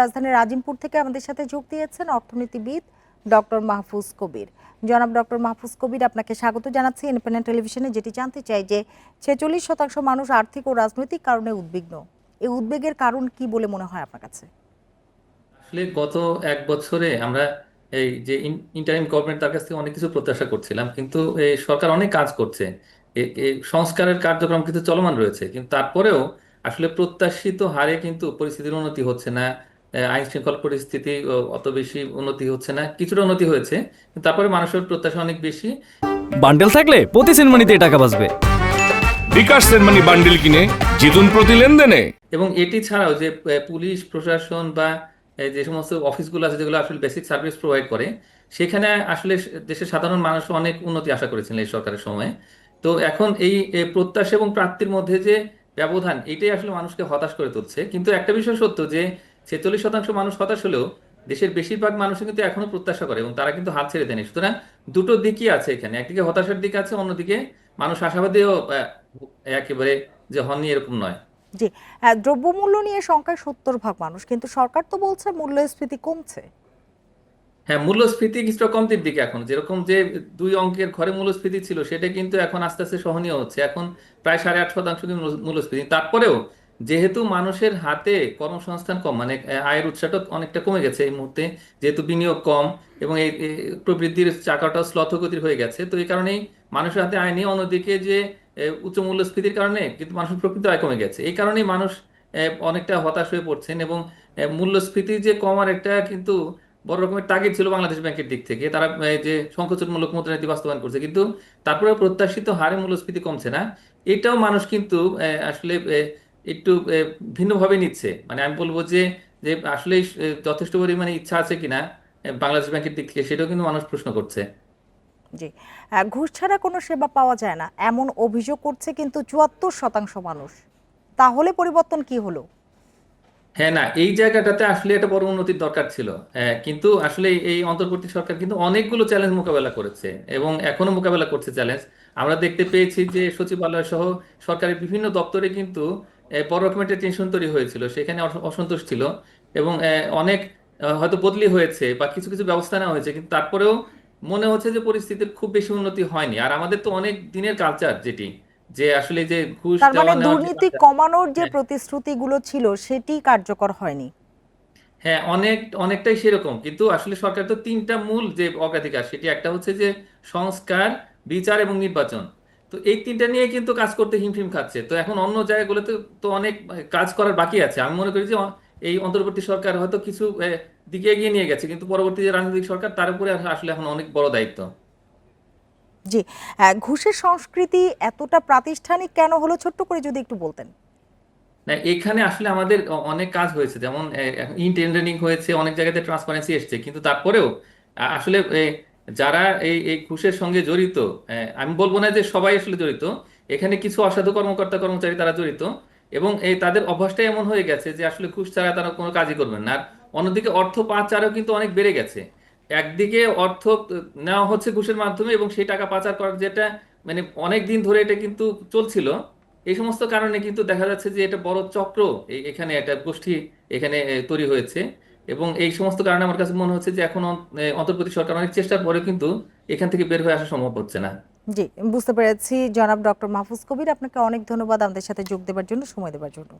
রাজধানীর আজিমপুর থেকে আমাদের সাথে যোগ দিয়েছেন অর্থনীতিবিদ ডক্টর মাহফুজ কবির। জনাব ডক্টর মাহফুজ কবির, আপনাকে স্বাগত জানাচ্ছি ইন্ডিপেন্ডেন্ট টেলিভিশনে, যেটি জানতে চাই যে ছেচল্লিশ শতাংশ মানুষ আর্থিক ও রাজনৈতিক কারণে উদ্বিগ্ন। এই উদ্বেগের কারণ কি বলে মনে হয় আপনার কাছে? আসলে গত এক বছরে আমরা এই যে ইন্টারিম গভর্নমেন্ট তার কাছ থেকে অনেক কিছু প্রত্যাশা করছিলাম, কিন্তু এই সরকার অনেক কাজ করছে। সংস্কারের কার্যক্রম কিন্তু চলমান রয়েছে, কিন্তু তারপরেও আসলে প্রত্যাশিত হারে কিন্তু পরিস্থিতির উন্নতি হচ্ছে না। আইন শৃঙ্খলা পরিস্থিতি অত বেশি উন্নতি হচ্ছে না। কিছুটা উন্নতি হয়েছে তারপরে মানুষের প্রত্যাশা অনেক বেশি। বান্ডেল থাকলে প্রতি সিনেমানিতে টাকা বাঁচবে। বিকাশ সেনমানি বান্ডিল কিনে জিতুন প্রতি লেনদেনে। এবং এটি ছাড়াও যে পুলিশ প্রশাসন বা যে সমস্ত অফিসগুলো আছে যেগুলো আসলে বেসিক সার্ভিস প্রোভাইড করে সেখানে আসলে দেশের সাধারণ মানুষ অনেক উন্নতি আশা করেছিলেন এই সরকারের সময়ে। তো এখন এই প্রত্যাশা এবং প্রাপ্তির মধ্যে যে ব্যবধান এটাই আসলে মানুষকে হতাশ করে তুলছে। কিন্তু একটা বিষয় সত্য যে ছেচল্লিশ শতাংশ মানুষ হতাশ হলেও দেশের বেশিরভাগ মানুষ কিন্তু এখনও প্রত্যাশা করে এবং তারা কিন্তু হাল ছেড়ে দেয়নি। সুতরাং দুটো দিকই আছে এখানে। একদিকে হতাশার দিক আছে অন্যদিকে মানুষ আশাবাদীও একেবারে যে হননি এরকম নয়। জি দ্রব্যমূল্য নিয়ে সংখ্যায় সত্তর ভাগ মানুষ কিন্তু সরকার তো বলছে মূল্যস্ফীতি কমছে। হ্যাঁ মূল্যস্ফীতি কিছুটা কমতির দিকে এখন। যেরকম যে দুই অঙ্কের ঘরে মূল্যস্ফীতি ছিল সেটা কিন্তু এখন আস্তে আস্তে সহনীয় হচ্ছে। এখন প্রায় সাড়ে আট শতাংশ মূল্য- মূল্যস্ফীতি। তারপরেও যেহেতু মানুষের হাতে কর্মসংস্থান কম মানে আয়ের উৎসটা অনেকটা কমে গেছে এই মুহূর্তে, যেহেতু বিনিয়োগ কম এবং এই প্রবৃদ্ধির চাকাটা শ্লথগতির হয়ে গেছে, তো এই কারণেই মানুষের হাতে আয় নেই। অন্যদিকে যে উচ্চ মূল্যস্ফীতির কারণে কিন্তু মানুষের প্রকৃত আয় কমে গেছে। এই কারণেই মানুষ অনেকটা হতাশ হয়ে পড়ছেন এবং মূল্যস্ফীতি যে কমার একটা কিন্তু বড় রকমের টার্গেট ছিল বাংলাদেশ ব্যাংকের দিক থেকে। তারা যে সংকোচনমূলক মুদ্রানীতি বাস্তবায়ন করছে, কিন্তু তারপরে প্রত্যাশিত হারে মূল্যস্ফীতি কমছে না। এটাও মানুষ কিন্তু আসলে একটু ভিন্নভাবে নিচ্ছে। মানে আমি বলব যে যে আসলে যথেষ্ট পরিমাণে ইচ্ছা আছে কিনা বাংলাদেশ ব্যাংকের দিক থেকে সেটাও কিন্তু মানুষ প্রশ্ন করছে। জি। ঘুষ ছাড়া কোনো সেবা পাওয়া যায় না। এমন অভিযোগ করছে কিন্তু চুয়াত্তর শতাংশ মানুষ। তাহলে পরিবর্তন কি হলো? হ্যাঁ না এই জায়গাটাতে আসলে একটা বড় উন্নতির দরকার ছিল। কিন্তু আসলে এই- অন্তর্বর্তী সরকার কিন্তু অনেকগুলো চ্যালেঞ্জ মোকাবেলা করেছে এবং এখনও মোকাবেলা করছে চ্যালেঞ্জ আমরা দেখতে পেয়েছি যে সচিবালয় সহ সরকারের বিভিন্ন দপ্তরে কিন্তু বড় একটা টেনশন তৈরি হয়েছিল সেখানে অসন্তোষ ছিল এবং অনেক হয়তো বদলি হয়েছে বা কিছু কিছু ব্যবস্থা নেওয়া হয়েছে কিন্তু তারপরেও মনে হচ্ছে যে পরিস্থিতির খুব বেশি উন্নতি হয়নি। আর আমাদের তো অনেক দিনের কালচার যেটি যে আসলে যে ঘুষ তার মানে যে দুর্নীতি কমানোর যে হ্যাঁ। প্রতিশ্রুতিগুলো ছিল সেটি কার্যকর হয়নি। হ্যাঁ অনেক অনেকটাই সেরকম। কিন্তু আসলে সরকার তো তিনটা মূল যে অগ্রাধিকার সেটি একটা হচ্ছে যে সংস্কার বিচার এবং নির্বাচন। তো এই তিনটা নিয়ে কিন্তু কাজ করতে হিমশিম খাচ্ছে। তো এখন অন্য জায়গাগুলোতে তো অনেক কাজ করার বাকি আছে। আমি মনে করি যে এই অন্তর্বর্তী সরকার হয়তো কিছু দিকে এগিয়ে নিয়ে গেছে কিন্তু পরবর্তী যে রাজনৈতিক সরকার তার উপরে আসলে এখন অনেক বড় দায়িত্ব। জি ঘুষের সংস্কৃতি এতটা প্রাতিষ্ঠানিক কেন হলো? ছোট্ট করে যদি একটু বলতেন। না এখানে আসলে আমাদের অনেক কাজ হয়েছে। যেমন ইন টেন্ডারিং হয়েছে অনেক জায়গাতে ট্রান্সপারেন্সি এসছে কিন্তু তারপরেও আসলে যারা এই এই ঘুষের সঙ্গে জড়িত এ, আমি বলব না যে সবাই আসলে জড়িত এখানে কিছু অসাধু কর্মকর্তা কর্মচারী তারা জড়িত এবং এই তাদের অভ্যাসটাই এমন হয়ে গেছে যে আসলে ঘুষ ছাড়া তারা কোনো কাজই করবেন না। আর অন্যদিকে অর্থ পাচারও কিন্তু অনেক বেড়ে গেছে। একদিকে অর্থ নেওয়া হচ্ছে ঘুষের মাধ্যমে এবং সেই টাকা পাচার করার যেটা মানে অনেক দিন ধরে এটা কিন্তু চলছিল। এই সমস্ত কারণে কিন্তু দেখা যাচ্ছে যে এটা বড় চক্র এখানে একটা গোষ্ঠী এখানে তৈরি হয়েছে। এবং এই সমস্ত কারণে আমার কাছে মনে হচ্ছে যে এখন অন্তর্বর্তী সরকার অনেক চেষ্টার পরে কিন্তু এখান থেকে বের হয়ে আসা সম্ভব হচ্ছে না। জি, বুঝতে পেরেছি। জনাব ডক্টর মাহফুজ কবির, আপনাকে অনেক ধন্যবাদ আমাদের সাথে যোগ দেওয়ার জন্য, সময় দেওয়ার জন্য।